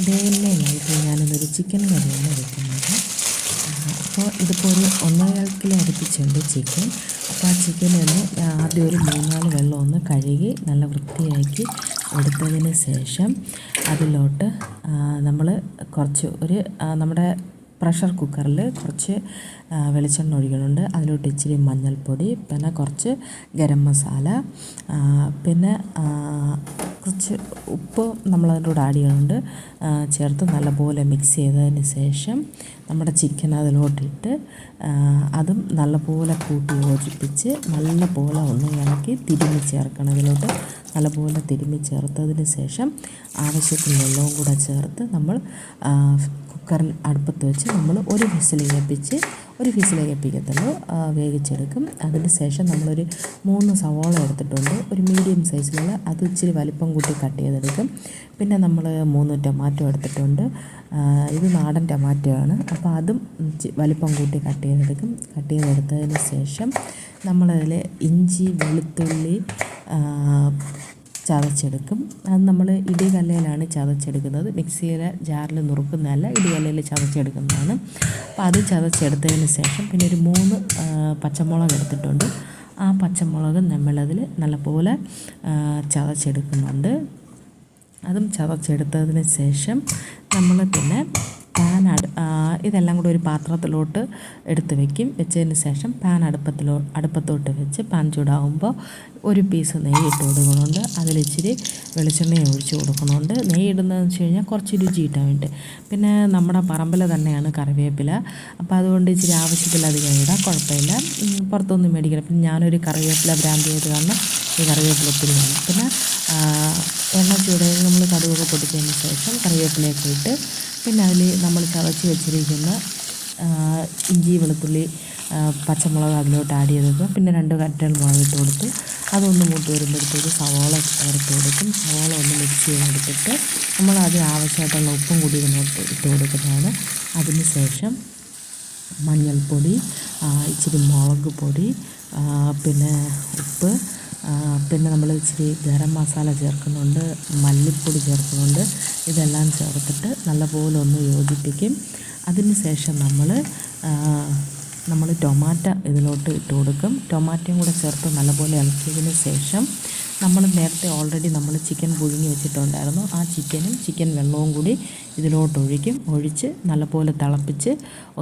Day in my ലൈഫിൽ ഞാനിന്നൊരു chicken കറിയാണ് വെക്കുന്നത് അപ്പോൾ ഇതിപ്പോൾ ഒരു ഒന്നേകാൽ കിലോ അടുപ്പിച്ചുണ്ട് ചിക്കൻ. അപ്പോൾ ആ ചിക്കനൊന്ന് ആദ്യം ഒരു മൂന്നാൽ വെള്ളം ഒന്ന് കഴുകി നല്ല വൃത്തിയാക്കി എടുത്തതിന് ശേഷം അതിലോട്ട് നമ്മൾ കുറച്ച് ഒരു നമ്മുടെ പ്രഷർ കുക്കറിൽ കുറച്ച് വെളിച്ചെണ്ണ ഒഴിക്കുന്നുണ്ട് അതിലോട്ട് ഇച്ചിരി മഞ്ഞൾപ്പൊടി പിന്നെ കുറച്ച് ഗരം മസാല പിന്നെ കുറച്ച് ഉപ്പ് നമ്മൾ കൂടെ ആഡ് ചെയ്യുന്നുണ്ട്. ചേർത്ത് നല്ലപോലെ മിക്സ് ചെയ്തതിന് ശേഷം നമ്മുടെ ചിക്കൻ അതിലോട്ടിട്ട് അതും നല്ലപോലെ കൂട്ടി യോജിപ്പിച്ച് നല്ലപോലെ ഒന്ന് ഇളക്കി തിരുമ്മി ചേർക്കണം. ഇതിലോട്ട് നല്ലപോലെ തിരുമ്മി ചേർത്തതിന് ശേഷം ആവശ്യത്തിന് വെള്ളവും കൂടെ ചേർത്ത് നമ്മൾ കുക്കറിൽ അടുപ്പത്ത് വെച്ച് നമ്മൾ ഒരു വിസിൽ കേൾപ്പിച്ച് ഒരു വിസിൽ കേൾപ്പിക്കത്തുള്ളൂ വേവിച്ചെടുക്കും. അതിന് ശേഷം നമ്മളൊരു മൂന്ന് സവോള എടുത്തിട്ടുണ്ട്. ഒരു മീഡിയം സൈസിലുള്ള അത് ഇച്ചിരി വലിപ്പം കൂട്ടി കട്ട് ചെയ്തെടുക്കും. പിന്നെ നമ്മൾ മൂന്ന് ടൊമാറ്റോ എടുത്തിട്ടുണ്ട്. ഇത് നാടൻ ടൊമാറ്റോ ആണ് അപ്പോൾ അതും വലിപ്പം കൂട്ടി കട്ട് ചെയ്തെടുക്കും. കട്ട് ചെയ്തെടുത്തതിന് ശേഷം നമ്മളതിൽ ഇഞ്ചി വെളുത്തുള്ളി ചതച്ചെടുക്കും. അത് നമ്മൾ ഇടികല്ലിലാണ് ചതച്ചെടുക്കുന്നത്. മിക്സിയുടെ ജാറിൽ നുറുക്കുന്നതല്ല ഇടികല്ലിൽ ചതച്ചെടുക്കുന്നതാണ്. അപ്പോൾ അത് ചതച്ചെടുത്തതിന് ശേഷം പിന്നെ ഒരു മൂന്ന് പച്ചമുളക് എടുത്തിട്ടുണ്ട്. ആ പച്ചമുളക് നമ്മളതിൽ നല്ലപോലെ ചതച്ചെടുക്കുന്നുണ്ട്. അതും ചതച്ചെടുത്തതിന് ശേഷം നമ്മൾ പിന്നെ പാൻ അടു ഇതെല്ലാം കൂടി ഒരു പാത്രത്തിലോട്ട് എടുത്ത് വെക്കും. വെച്ചതിന് ശേഷം പാൻ അടുപ്പത്തിലോ അടുപ്പത്തോട്ട് വെച്ച് പാൻ ചൂടാകുമ്പോൾ ഒരു പീസ് നെയ്യ് ഇട്ട് കൊടുക്കുന്നുണ്ട്. അതിലിച്ചിരി വെളിച്ചെണ്ണ ഒഴിച്ച് കൊടുക്കുന്നുണ്ട്. നെയ്യ് ഇടുന്നതെന്ന് വെച്ച് കഴിഞ്ഞാൽ കുറച്ച് രുചി കിട്ടാൻ വേണ്ടി. പിന്നെ നമ്മുടെ പറമ്പിൽ തന്നെയാണ് കറിവേപ്പില. അപ്പോൾ അതുകൊണ്ട് ഇച്ചിരി ആവശ്യത്തിലധികം ഇടാം. കുഴപ്പമില്ല. പുറത്തൊന്നും മേടിക്കില്ല. പിന്നെ ഞാനൊരു കറിവേപ്പില ബ്രാൻഡ് ചെയ്ത് കാരണം ഈ കറിവേപ്പില ഒത്തിരി പിന്നെ എണ്ണ ചൂടായി നമ്മൾ കടുകൊക്കെ പൊട്ടിച്ചതിന് ശേഷം കറിവേപ്പിലയൊക്കെ ഇട്ട് പിന്നെ അതിൽ നമ്മൾ ചതച്ച് വെച്ചിരിക്കുന്ന ഇഞ്ചി വെളുത്തുള്ളി പച്ചമുളക് അതിലോട്ട് ആഡ് ചെയ്തത്. പിന്നെ രണ്ട് കറ്റൽ മുളക് ഇട്ട് കൊടുത്ത് അതൊന്ന് മൂത്ത് വരുമ്പോഴത്തേക്ക് സവാള ചേർത്ത് കൊടുക്കും. സവാള ഒന്ന് മിക്സ് ചെയ്തെടുത്തിട്ട് നമ്മൾ അത് ആവശ്യമായിട്ടുള്ള ഉപ്പും കൂടി ഇതിനോട്ട് ഇട്ട് കൊടുക്കുന്നതാണ്. അതിന് ശേഷം മഞ്ഞൾപ്പൊടി ഇച്ചിരി മുളക് പൊടി പിന്നെ ഉപ്പ് പിന്നെ നമ്മൾ ഇച്ചിരി ഗരം മസാല ചേർക്കുന്നുണ്ട് മല്ലിപ്പൊടി ചേർക്കുന്നുണ്ട്. ഇതെല്ലാം ചേർത്തിട്ട് നല്ലപോലെ ഒന്ന് യോജിപ്പിക്കും. അതിന് ശേഷം നമ്മൾ നമ്മൾ ടൊമാറ്റോ ഇതിലോട്ട് ഇട്ട് കൊടുക്കും. ടൊമാറ്റോയും കൂടെ ചേർത്ത് നല്ലപോലെ ഇളക്കിയതിന് ശേഷം നമ്മൾ നേരത്തെ ഓൾറെഡി നമ്മൾ ചിക്കൻ പുഴുങ്ങി വെച്ചിട്ടുണ്ടായിരുന്നു. ആ ചിക്കനും ചിക്കൻ വെള്ളവും കൂടി ഇതിലോട്ട് ഒഴിക്കും ഒഴിച്ച് നല്ലപോലെ തിളപ്പിച്ച്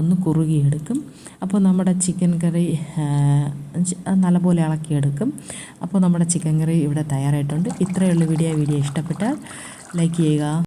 ഒന്ന് കുറുകിയെടുക്കും. അപ്പോൾ നമ്മുടെ ചിക്കൻ കറി നല്ലപോലെ ഇളക്കിയെടുക്കും. അപ്പോൾ നമ്മുടെ ചിക്കൻ കറി ഇവിടെ തയ്യാറായിട്ടുണ്ട്. ഇത്രയുള്ള വീഡിയോ വീഡിയോ ഇഷ്ടപ്പെട്ടാൽ ലൈക്ക് ചെയ്യുക.